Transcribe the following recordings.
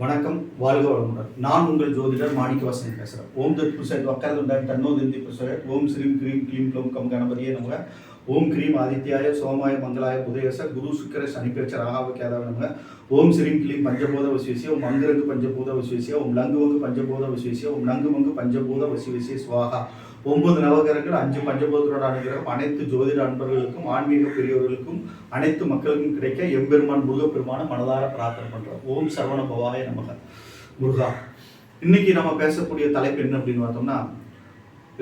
வணக்கம் வாழ்க வளமுடன். நான் உங்கள் ஜோதிடர் மாணிக்கவாசன் பேசுகிறேன் ஓம் தத் புருஷன் வக்கரதுண்டன் தன்னோ திந்தி புருஷன் ஓம் ஸ்ரீம் க்ரீம் க்ளீம் க்ளோம் கம் கணபதியே நமக. ஓம் கிரீம் ஆதித்யாய சோமாய மங்களாய புதயச. குரு சுக்கர சனிப்பேச்ச ராகாவ கேதாவ நமக. ஓம் ஸ்ரீம் க்ளீம் பஞ்சபூத வசிவசிய. ஓம் மங்கரங்கு பஞ்சபூத வசிவசிய. ஓம் லங்கு வங்கு பஞ்சபூத வசிவசிய. ஓம் நங்கு மங்கு பஞ்சபூத வசிவசிய. சுவாகா. ஒன்பது நவகிரகங்கள் அஞ்சு பஞ்சபோதரோட அனுகிரகம் அனைத்து ஜோதிட அன்பர்களுக்கும் ஆன்மீக பெரியவர்களுக்கும் அனைத்து மக்களுக்கும் கிடைக்க எம்பெருமான் முருகப்பெருமான மனதார பிரார்த்தனை பண்றோம். ஓம் சரவண பவாய நமக. முருகா இன்னைக்கு நம்ம பேசக்கூடிய தலைப்பு என்ன அப்படின்னு பார்த்தோம்னா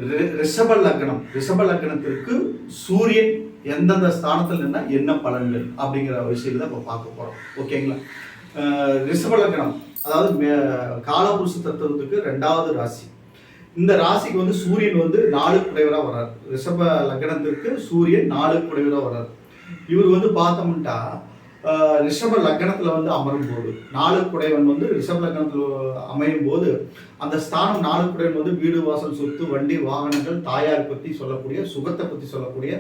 ரி- ரிஷப லக்னம். ரிஷப லக்னத்திற்கு சூரியன் எந்தெந்த ஸ்தானத்தில் நின்னா என்ன பலன்கள் அப்படிங்கிற விஷயத்தை தான் இப்போ பார்க்க போறோம். ஓகேங்களா? ரிஷப லக்னம் அதாவது மே- காலபுருஷ தத்துவத்துக்கு ரெண்டாவது ராசி. இந்த ராசிக்கு வந்து சூரியன் வந்து நாலு குடைவரா வர்றார். ரிஷப லக்னத்திற்கு சூரியன் நாலு குடைவரா வர்றார். இவர் வந்து பார்த்தோம்ட்டா ரிஷப லக்னத்துல வந்து அமரும் போது நாலு குடைவன் வந்து ரிஷப லக்னத்தில் அமையும் போது அந்த ஸ்தானம் நாலு குடைவன் வந்து வீடு வாசல் சொத்து வண்டி வாகனங்கள் தாயார் பத்தி சொல்லக்கூடிய சுகத்தை பத்தி சொல்லக்கூடிய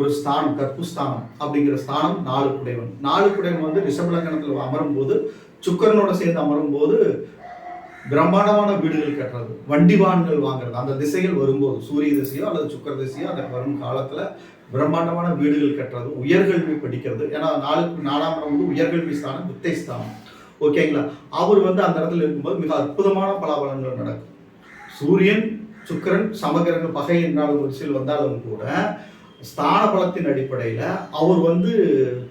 ஒரு ஸ்தானம் கற்பு ஸ்தானம் அப்படிங்கிற ஸ்தானம் நாலு குடைவன் நாலு குடைவன் வந்து ரிஷப லக்னத்தில் அமரும் போது சுக்கரனோட சேர்ந்து அமரும் போது பிரம்மாண்டமான வீடுகள் கட்டுறது. வண்டி வாகனங்கள் வாங்குறது. அந்த திசைகள் வரும்போது சூரிய திசையோ அல்லது சுக்கர திசையோ அந்த வரும் காலத்துல பிரம்மாண்டமான வீடுகள் கட்டுறது. உயர்கல்வி படிக்கிறது. ஏன்னா நாளுக்கு நாலாம் இடம் வந்து உயர்கல்வி ஸ்தானம் வித்தை ஸ்தானம். ஓகேங்களா அவர் வந்து அந்த இடத்துல இருக்கும்போது மிக அற்புதமான பலாபலங்கள் நடக்கும். சூரியன் சுக்கிரன் சமகிரக பகை என்றாலும் வரிசையில் வந்தாலும் கூட ஸ்தான பலத்தின் அடிப்படையில் அவர் வந்து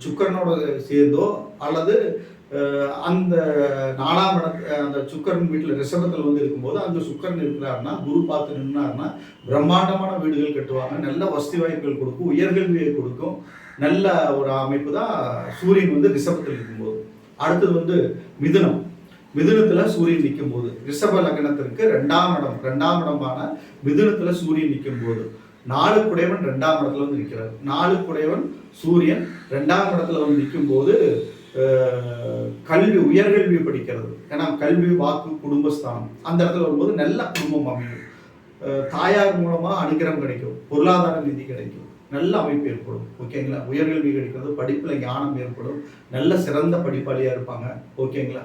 சுக்கரனோட சேர்ந்தோ அல்லது அந்த நாலாம் இட அந்த சுக்கரன் வீட்டில் ரிஷபத்தில் வந்து இருக்கும்போது அங்கே சுக்கரன் இருக்கிறாருன்னா குரு பார்த்து நின்னாருன்னா பிரம்மாண்டமான வீடுகள் கட்டுவாங்க நல்ல வசதி வாய்ப்புகள் கொடுக்கும் உயர்கல்வியை கொடுக்கும் நல்ல ஒரு அமைப்பு தான் சூரியன் வந்து ரிஷபத்தில் இருக்கும்போது. அடுத்தது வந்து மிதுனம். மிதுனத்தில் சூரியன் நிற்கும் போது ரிஷப லக்னத்திற்கு ரெண்டாம் இடம் ரெண்டாம் இடமான மிதுனத்தில் சூரியன் நிற்கும் போது நாலு குடைவன் ரெண்டாம் இடத்துல வந்து நிற்கிறார் நாலு குடைவன் சூரியன் ரெண்டாம் இடத்துல வந்து நிற்கும் போது கல்வி உயர்கல்வி படிக்கிறது. ஏன்னா கல்வி வாக்கு குடும்பஸ்தானம். அந்த இடத்துல வரும்போது நல்ல குடும்பம் அமையும். தாயார் மூலமாக அனுகிரகம் கிடைக்கும். பொருளாதார நிதி கிடைக்கும். நல்ல அமைப்பு ஏற்படும். ஓகேங்களா உயர்கல்வி கிடைக்கிறது படிப்பில் ஞானம் ஏற்படும். நல்ல சிறந்த படிப்பாளியாக இருப்பாங்க. ஓகேங்களா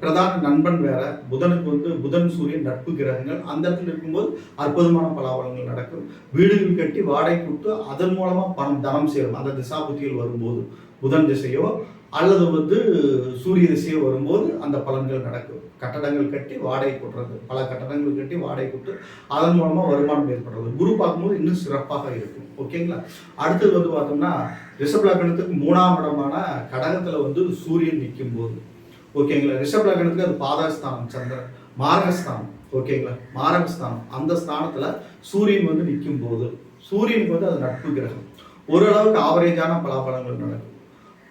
பிரதான நண்பன் வேற. புதனுக்கு வந்து புதன் சூரியன் நட்பு கிரகங்கள். அந்த இடத்துல இருக்கும்போது அற்புதமான பலாபலங்கள் நடக்கும். வீடுகள் கட்டி வாடகை கொடுத்து அதன் மூலமாக பணம் தனம் சேரும். அந்த திசாபுத்திகள் வரும்போது. புதன் திசையோ அல்லது வந்து சூரிய திசையோ வரும்போது அந்த பலன்கள் நடக்கும். கட்டடங்கள் கட்டி வாடகை கொட்டுறது. பல கட்டடங்கள் கட்டி வாடகை கொட்டு அதன் மூலமாக வருமானம் ஏற்படுறது. குரு பார்க்கும்போது இன்னும் சிறப்பாக இருக்கும். ஓகேங்களா அடுத்தது வந்து பார்த்தோம்னா ரிஷபலக்கணத்துக்கு மூணாம் இடமான கடகத்தில் வந்து சூரியன் நிற்கும் போது ஓகேங்களா ரிஷபலக்கணத்துக்கு அது பாதஸ்தானம் சந்திரன். மாரகஸ்தானம். ஓகேங்களா மாரகஸ்தானம். அந்த ஸ்தானத்தில் சூரியன் வந்து நிற்கும் போது சூரியனுக்கு வந்து அது நட்பு கிரகம். ஓரளவுக்கு ஆவரேஜான பலாபலங்கள் நடக்கும்.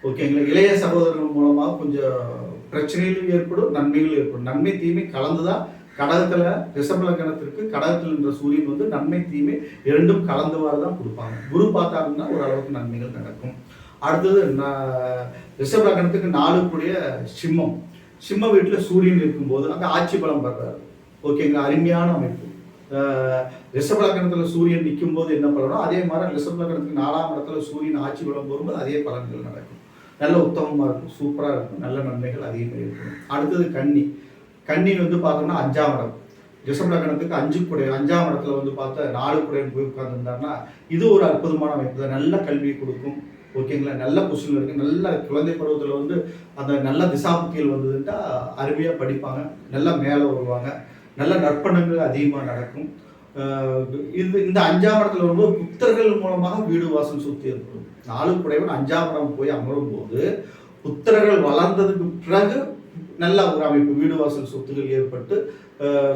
ஓகேங்களா இளைய சகோதரர்கள் மூலமாக கொஞ்சம் பிரச்சனைகளும் ஏற்படும் நன்மைகளும் ஏற்படும். நன்மை தீமை கலந்துதான் கடகத்தில் ரிஷப லக்னத்திற்கு கடகத்தில் என்ற சூரியன் வந்து நன்மை தீமை இரண்டும் கலந்தவாறு தான் கொடுப்பாங்க. குரு பார்த்தாருன்னா ஓரளவுக்கு நன்மைகள் நடக்கும். அடுத்தது ந- ரிஷப லக்னத்துக்கு நாலு கூடிய சிம்மம். சிம்ம வீட்டில் சூரியன் இருக்கும்போது அங்கே ஆட்சி பலம் படுறாரு ஓகேங்களா அருமையான அமைப்பு. அஹ் ரிஷப சூரியன் நிற்கும் போது என்ன பலனோ அதே மாதிரி ரிஷப லக்னத்துக்கு நாலாம் இடத்துல சூரியன் ஆட்சி பலம் வரும்போது அதே பலன்கள் நடக்கும். நல்ல உத்தமமாக இருக்கும் சூப்பராக இருக்கும் நல்ல நன்மைகள் அதிகமாக இருக்கும். அடுத்தது கன்னி. கண்ணி வந்து பார்த்தோம்னா அஞ்சாம் இடம். ரிஷப கணத்துக்கு அஞ்சு குடை அஞ்சாம் இடத்துல வந்து பார்த்தா நாலு குடையன் போய் உட்கார்ந்துருந்தாருன்னா இது ஒரு அற்புதமான அமைப்பு தான். நல்ல கல்வியை கொடுக்கும். ஓகேங்களா நல்ல பொசிஷன் இருக்குது நல்ல குழந்தை பருவத்தில் வந்து அந்த நல்ல திசாபுத்திகள் வந்ததுட்டா அருமையாக படிப்பாங்க. நல்லா மேலே வருவாங்க. நல்ல நற்பணங்கள் அதிகமாக நடக்கும். இது இந்த அஞ்சாம் இடத்துல வரும்போது புத்தர்கள் மூலமாக வீடு வாசல் சொத்து ஏற்படும். நாலு குடைவன் அஞ்சாம் இடம் போய் அமரும் போது புத்தர்கள் வளர்ந்ததுக்கு பிறகு நல்ல ஒரு அமைப்பு வீடு வாசல் சொத்துகள் ஏற்பட்டு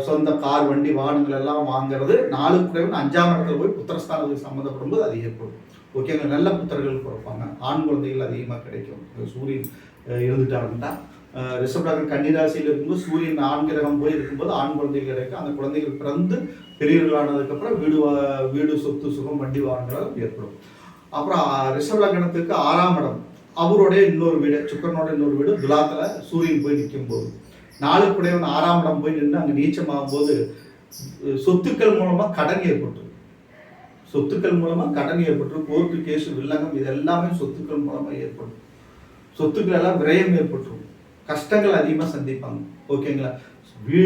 சொந்த கார் வண்டி வாகனங்கள் எல்லாம் வாங்குறது நாலு குறைவன் அஞ்சாம் இடத்துல போய் புத்திரஸ்தானத்துக்கு சம்மந்தப்படும் போது அது ஏற்படும். ஓகேங்க நல்ல புத்தர்கள் பிறப்பாங்க. ஆண் குழந்தைகள் அதிகமாக கிடைக்கும். சூரியன் இருந்துட்டாருன்னா ரிஷப்டாகர் கன்னிராசியில் இருக்கும்போது சூரியன் ஆண் கிரகம் போய் இருக்கும்போது ஆண் குழந்தைகள் கிடைக்கும். அந்த குழந்தைகள் பிறந்து பெரியவர்களானதுக்கப்புறம் வீடு வா- வீடு சொத்து சுகம் வண்டி வாகனங்கள் ஏற்படும். அப்புறம் ஆஹ் ஆறாம் இடம். அவருடைய இன்னொரு வீடு சுக்கரனோட இன்னொரு வீடு துலாத்தில் சூரியன் போய் நிற்கும் போது நாளுக்குடையவன் ஆறாம் இடம் போய் நின்று அங்கே நீச்சமாகும் போது சொத்துக்கள் மூலமாக கடன் ஏற்பட்டு. சொத்துக்கள் மூலமாக கடன் ஏற்பட்டு கோர்ட்டு கேஸ் வில்லங்கம் இது எல்லாமே சொத்துக்கள் மூலமாக ஏற்படும். சொத்துக்கள் எல்லாம் விரயம் ஏற்பட்டுரும். கஷ்டங்கள் அதிகமாக சந்திப்பாங்க. ஓகேங்களா வீ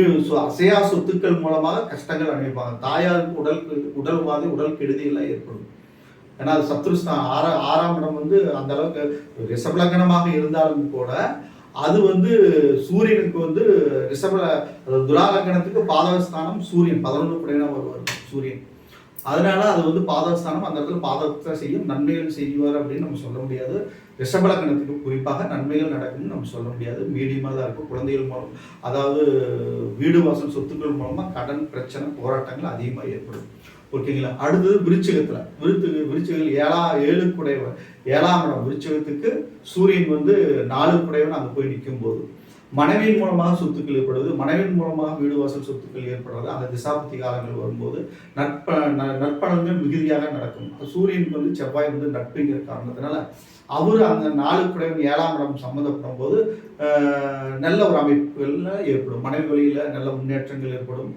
அசையா சொத்துக்கள் மூலமாக கஷ்டங்கள் அனுபவிப்பாங்க. தாயாருக்கு உடல் உடல் உபாதை உடல் கெடுதியெல்லாம் ஏற்படும். ஏன்னா அது சத்ருஸ்தான் ஆறா ஆறாம் இடம் வந்து அந்த அளவுக்கு ரிஷபலக்கணமாக இருந்தாலும் கூட அது வந்து சூரியனுக்கு வந்து ரிஷப துராலக்கணத்துக்கு துலாலக்கணத்துக்கு பாதகஸ்தானம் சூரியன். பதினொன்று குடையினா வருவார் சூரியன். அதனால அது வந்து பாதகஸ்தானம் அந்த இடத்துல பாதகத்தை செய்யும் நன்மைகள் செய்வார் அப்படின்னு நம்ம சொல்ல முடியாது. ரிஷபலக்கணத்துக்கு குறிப்பாக நன்மைகள் நடக்கும்னு நம்ம சொல்ல முடியாது. மீடியமாக தான் இருக்கும். குழந்தைகள் மூலம் அதாவது வீடு வாசல் சொத்துக்கள் மூலமாக கடன் பிரச்சனை போராட்டங்கள் அதிகமாக ஏற்படும். ஓகேங்களா? அடுத்தது விருச்சகத்தில். விருத்து விருச்சிகள் ஏழா ஏழு குடைவன் ஏழாம் இடம். விருச்சகத்துக்கு சூரியன் வந்து நாலு குடைவன் அங்கே போய் நிற்கும் போது மனைவியின் மூலமாக சொத்துக்கள் ஏற்படுவது மனைவியின் மூலமாக வீடு வாசல் சொத்துக்கள் ஏற்படுறது அந்த திசாபத்தி காலங்கள் வரும்போது நட்ப ந- நற்பலன்கள் மிகுதியாக நடக்கும். சூரியன் வந்து செவ்வாய் வந்து நட்புங்கிற காரணத்தினால அவர் அந்த நாலு குடையும் ஏழாம் இடம் சம்மந்தப்படும் போது நல்ல ஒரு அமைப்புகளில் ஏற்படும். மனைவி வழியில் நல்ல முன்னேற்றங்கள் ஏற்படும்.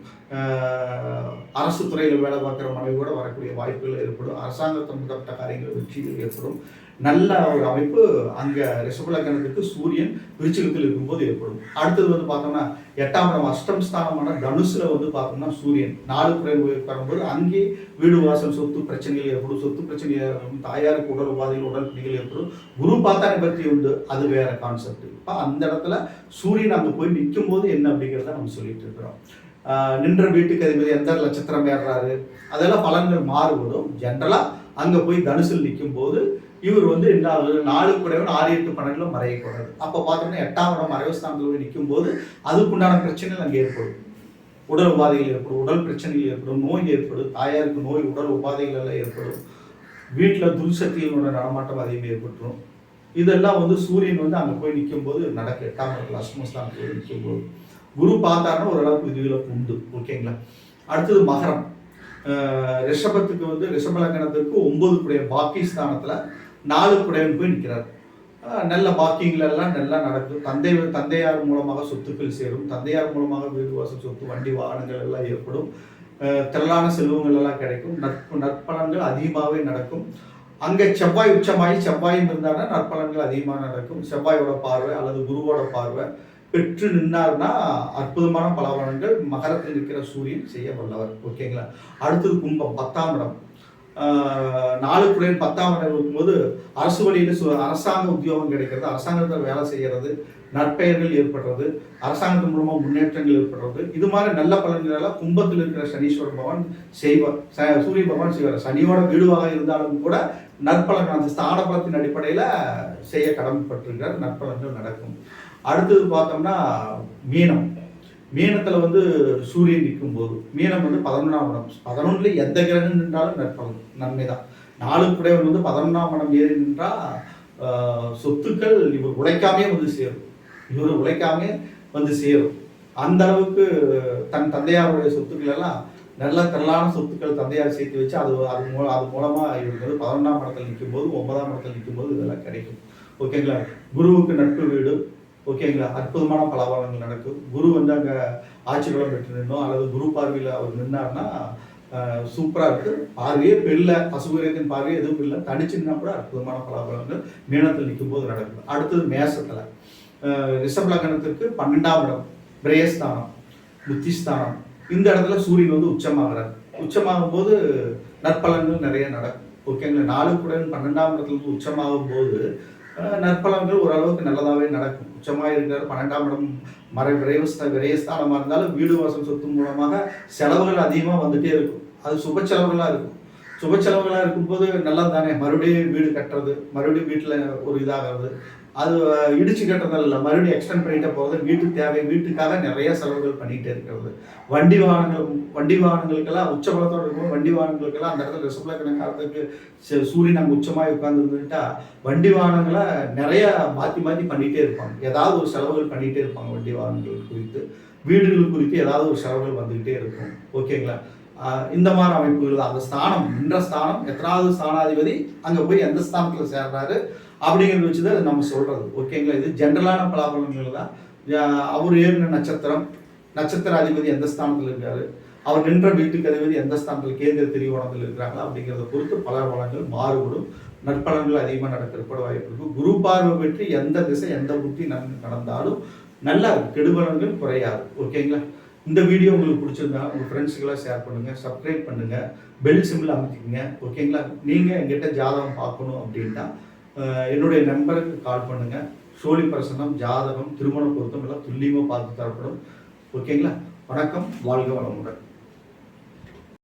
அரசு துறையில் வேலை பார்க்குற மனைவி கூட வரக்கூடிய வாய்ப்புகள் ஏற்படும். அரசாங்க சம்பந்தப்பட்ட காரியங்கள் வெற்றிகள் ஏற்படும். நல்ல ஒரு அமைப்பு அங்கே ரிஷபலக்கணத்துக்கு சூரியன் விருச்சிகத்தில் இருக்கும்போது ஏற்படும். அடுத்தது வந்து பார்த்தோம்னா எட்டாம் இடம் அஷ்டம் ஸ்தானமான தனுசுல வந்து பார்த்தோம்னா சூரியன். நாலு குறை வரும்போது அங்கே வீடு வாசல் சொத்து பிரச்சனைகள் ஏற்படும். சொத்து பிரச்சனைகள் ஏற்படும். தாயாருக்கு உடல் உபாதைகள் உடல் பிணிகள் ஏற்படும். குரு பார்த்தானை பற்றி உண்டு. அது வேற கான்செப்ட் இப்போ அந்த இடத்துல சூரியன் அங்கே போய் நிற்கும் போது என்ன அப்படிங்கிறத நம்ம சொல்லிட்டு இருக்கிறோம். நின்ற வீட்டுக்கு அதிபதி எந்த நட்சத்திரம் ஏறுறாரு? அதெல்லாம் பலன்கள் மாறுபடும். ஜென்ரலாக அங்கே போய் தனுசில் நிற்கும் போது இவர் வந்து என்ன ஆகுது? நாலு குறைவன் ஆறு எட்டு பன்னெண்டுல மறையக்கூடாது அப்போ பார்த்தோம்னா எட்டாம் இடம் மறைவு ஸ்தானத்தில் போய் நிற்கும் போது அதுக்குண்டான பிரச்சனைகள் அங்கே ஏற்படும். உடல் உபாதைகள் ஏற்படும் உடல் பிரச்சனைகள் ஏற்படும் நோய் ஏற்படும் தாயாருக்கு நோய் உடல் உபாதைகள் எல்லாம் ஏற்படும் வீட்டில் துர்சக்திகளோட நடமாட்டம் அதிகம் ஏற்பட்டுரும் இதெல்லாம் வந்து சூரியன் வந்து அங்கே போய் நிற்கும் போது நடக்க எட்டாம் இடத்துல அஷ்டமஸ்தானத்தில் போய் நிற்கும் போது குரு பார்த்தாருன்னா ஓரளவுக்கு விதிவிலக்கு உண்டு. ஓகேங்களா அடுத்தது மகரம். ரிஷபத்துக்கு வந்து ரிஷப லக்னத்துக்கு ஒன்பது பாக்கி ஸ்தானத்தில் நாலு குடையன் போய் நிற்கிறார். நல்ல பாக்கிங்கள் எல்லாம் நல்லா நடக்கும். தந்தை தந்தையார் மூலமாக சொத்துக்கள் சேரும். தந்தையார் மூலமாக வீடு வாசல் சொத்து வண்டி வாகனங்கள் எல்லாம் ஏற்படும். திரளான செல்வங்கள் எல்லாம் கிடைக்கும். நட்பு நற்பலன்கள் அதிகமாகவே நடக்கும். அங்கே செவ்வாய் உச்சமாகி செவ்வாயும் இருந்தாங்கன்னா நற்பலன்கள் அதிகமாக நடக்கும். செவ்வாயோட பார்வை அல்லது குருவோட பார்வை பெற்று நின்னார்னா அற்புதமான பலவரங்கள் மகரத்தில் இருக்கிற சூரியன் செய்ய வல்லவர். ஓகேங்களா? அடுத்தது கும்பம் பத்தாம் இடம். நாலு பிள்ளைகள் பத்தாம் இருக்கும் இருக்கும்போது அரசு வழியில் சு- அரசாங்க உத்தியோகம் கிடைக்கிறது. அரசாங்கத்தில் வேலை செய்கிறது நற்பெயர்கள் ஏற்படுறது அரசாங்கத்தின் மூலமாக முன்னேற்றங்கள் ஏற்படுறது. இது மாதிரி நல்ல பலன்களெல்லாம் கும்பத்தில் இருக்கிற சனீஸ்வர பகவான் செய்வார் ச- சூரிய பகவான் செய்வார். சனியோட வீடுவாக இருந்தாலும் கூட நற்பலன் அந்த ஸ்தான பலத்தின் அடிப்படையில் செய்ய கடமைப்பட்டிருக்கிறார். நற்பலன்கள் நடக்கும். அடுத்தது பார்த்தோம்னா மீனம். மீனத்தில் வந்து சூரியன் நிற்கும் போது மீனம் வந்து பதினொன்றாம் இடம். பதினொன்றுல எந்த கிரகம் நின்றாலும் நற்பலன் நன்மை தான் நாலு குடைவன் வந்து பதினொன்றாம் இடம் ஏறி நின்றால் சொத்துக்கள் இவர் உழைக்காமே வந்து சேரும். இவர் உழைக்காமே வந்து சேரும். அந்த அளவுக்கு தன் தந்தையாருடைய சொத்துக்கள் எல்லாம் நல்ல திரளான சொத்துக்கள் தந்தையார் சேர்த்து வச்சு அது அது மூலம் அது மூலமாக இவருக்கு வந்து பதினொன்றாம் இடத்துல நிற்கும் போது ஒன்பதாம் இடத்துல நிற்கும் போது இதெல்லாம் கிடைக்கும். ஓகேங்களா? குருவுக்கு நட்பு வீடு ஓகேங்களா அற்புதமான பலவாரங்கள் நடக்கும் குரு வந்து அங்கே ஆட்சி பலம் பெற்று நின்னோம். அல்லது குரு பார்வையில் அவர் நின்னார்னா சூப்பராக இருக்கு. பார்வையே பெல்ல பசுபுரத்தின் பார்வையே எதுவும் இல்லை. தனிச்சு நின்னா கூட அற்புதமான பலாபலங்கள் மீனத்தில் நிற்கும் போது நடக்கும் அடுத்தது மேசத்தில். ரிஷப லக்னத்திற்கு பன்னெண்டாம் இடம். பிரேயஸ்தானம் புத்திஸ்தானம். இந்த இடத்துல சூரியன் வந்து உச்சமாகிறார். உச்சமாகும் போது நற்பலன்கள் நிறைய நடக்கும். ஓகேங்களா கூட பன்னெண்டாம் இடத்துல உச்சமாகும் போது நற்பலன்கள் ஓரளவுக்கு நல்லதாகவே நடக்கும். உச்சமாக இருக்கிற பன்னெண்டாம் இடம் மறை விரைவு விரயஸ்தானமாக இருந்தாலும் வீடு வாசல் சொத்து மூலமாக செலவுகள் அதிகமாக வந்துட்டே இருக்கும். அது சுப செலவுகளாக இருக்கும். சுப செலவுகளாக இருக்கும்போது நல்லது தானே மறுபடியும் வீடு கட்டுறது மறுபடியும் வீட்டில் ஒரு இதாகிறது அது இடிச்சு கட்டுறதால இல்லை. மறுபடியும் எக்ஸ்டெண்ட் பண்ணிட்டே போகிறது வீட்டுக்கு தேவை வீட்டுக்காக நிறைய செலவுகள் பண்ணிகிட்டே இருக்கிறது. வண்டி வாகனங்கள் வண்டி வாகனங்களுக்கெல்லாம் உச்சபலத்தோடு இருக்கும் வண்டி வாகனங்களுக்கெல்லாம் அந்த இடத்துல ரிசப்ல காலத்துக்கு சூரியன் அங்கே உச்சமாக உட்காந்துருந்துட்டா வண்டி வாகனங்களை நிறைய மாற்றி மாற்றி பண்ணிகிட்டே இருப்பாங்க. ஏதாவது ஒரு செலவுகள் பண்ணிகிட்டே இருப்பாங்க வண்டி வாகனங்கள் குறித்து. வீடுகள் குறித்து ஏதாவது ஒரு செலவுகள் வந்துக்கிட்டே இருக்கும். ஓகேங்களா? இந்த மாதிரி அமைப்புகள் அந்த ஸ்தானம் நின்ற ஸ்தானம் எத்தனாவது ஸ்தானாதிபதி அங்கே போய் எந்த ஸ்தானத்தில் சேர்றாரு? அப்படிங்கிறத வச்சு தான் நம்ம சொல்கிறது ஓகேங்களா இது ஜென்ரலான பலாபலன்கள் தான். அவர் ஏறின நட்சத்திரம் நட்சத்திர அதிபதி எந்த ஸ்தானத்தில் இருக்காரு? அவர் நின்ற வீட்டுக்கு அதிபதி எந்த ஸ்தானத்தில்? கேந்திர திரிகோணத்தில் இருக்கிறாங்களா? அப்படிங்கிறத பொறுத்து பல பலன்கள் மாறுபடும். நற்பலன்கள் அதிகமாக நடக்கிறப்பட வாய்ப்பு இருக்கும் குரு பார்வை பெற்று எந்த திசை எந்த புத்தி நன்கு நடந்தாலும் நல்லா கெடுபலன்கள் குறையாது. ஓகேங்களா இந்த வீடியோ உங்களுக்கு பிடிச்சிருந்தா உங்கள் ஃப்ரெண்ட்ஸுக்கெல்லாம் ஷேர் பண்ணுங்கள் சப்ஸ்கிரைப் பண்ணுங்கள் பெல் சிம்பிள் அமைச்சிக்கோங்க. ஓகேங்களா நீங்கள் எங்கிட்ட ஜாதகம் பார்க்கணும் அப்படின்னா என்னுடைய நம்பருக்கு கால் பண்ணுங்கள் சோழி பிரசனம் ஜாதகம் திருமண பொருத்தம் எல்லாம் துல்லியமாக பார்த்து தரப்படும். ஓகேங்களா வணக்கம் வாழ்க வளமுடன்.